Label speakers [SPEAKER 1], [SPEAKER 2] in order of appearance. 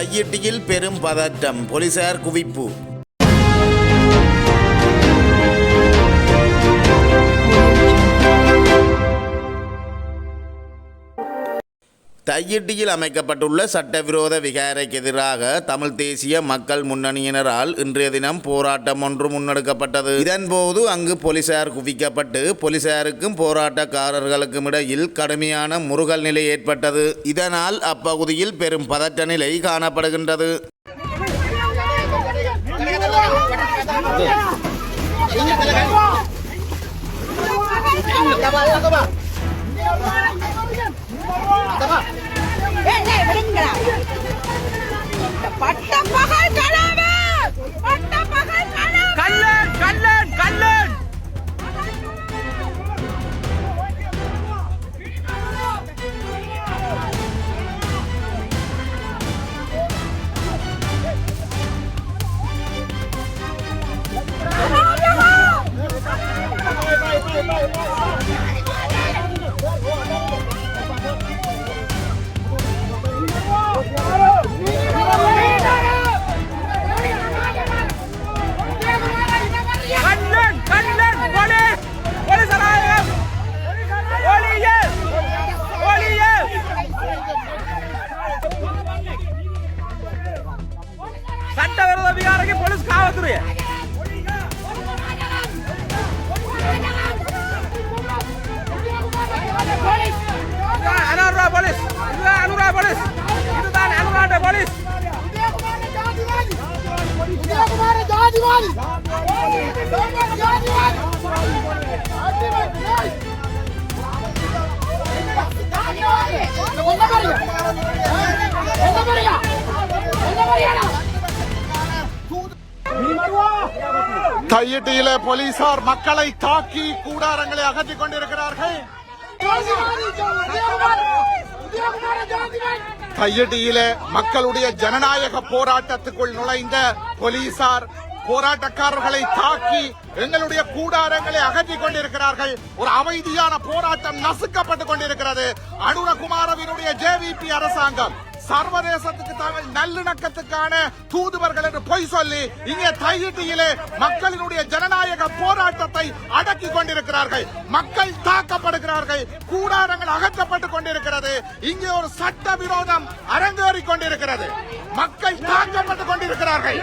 [SPEAKER 1] கையிட்டியில் பெரும் பதட்டம். போலீசார் குவிப்பு. தையிட்டியில் அமைக்கப்பட்டுள்ள சட்டவிரோத விகாரைக்கு எதிராக தமிழ் தேசிய மக்கள் முன்னணியினரால் இன்றைய தினம் போராட்டம் ஒன்று முன்னெடுக்கப்பட்டது. இதன்போது அங்கு போலீசார் குவிக்கப்பட்டு போலீசாருக்கும் போராட்டக்காரர்களுக்கும் இடையில் கடுமையான முருகல் நிலை ஏற்பட்டது. இதனால் அப்பகுதியில் பெரும் பதற்ற நிலை காணப்படுகின்றது.
[SPEAKER 2] சட்டவிரோத விகாரைக்கு போலீஸ் காவல்துறை இதுதான் அனுரா போலீஸ். இதுதான் அனுரா போலீஸ். இதுதான் அனுராட போலீஸ்.
[SPEAKER 3] கையிட்டியில போலீசார் மக்களை தாக்கி கூடாரங்களை அகற்றிக் கொண்டிருக்கிறார்கள். தையிட்டியில மக்களுடைய ஜனநாயக போராட்டத்துக்குள் நுழைந்த போலீசார் போராட்டக்காரர்களை தாக்கி எங்களுடைய கூடாரங்களை அகற்றிக் கொண்டிருக்கிறார்கள். ஒரு அமைதியான போராட்டம் நசுக்கப்பட்டுக் கொண்டிருக்கிறது. அனுரகுமாரவினுடைய ஜேவிபி அரசாங்கம். சர்வதேசத்துக்கு தாங்கள் நல்லிணக்கத்துக்கான தூதுவர்கள் என்று பொய் சொல்லி இங்கே தையிட்டியிலே மக்களினுடைய ஜனநாயக போராட்டத்தை அடக்கி கொண்டிருக்கிறார்கள். மக்கள் தாக்கப்படுகிறார்கள். கூடாரங்கள் அகற்றப்பட்டுக் கொண்டிருக்கிறது. இங்கே ஒரு சட்ட விரோதம் அரங்கேறி கொண்டிருக்கிறது. மக்கள் தாக்கப்பட்டுக் கொண்டிருக்கிறார்கள்.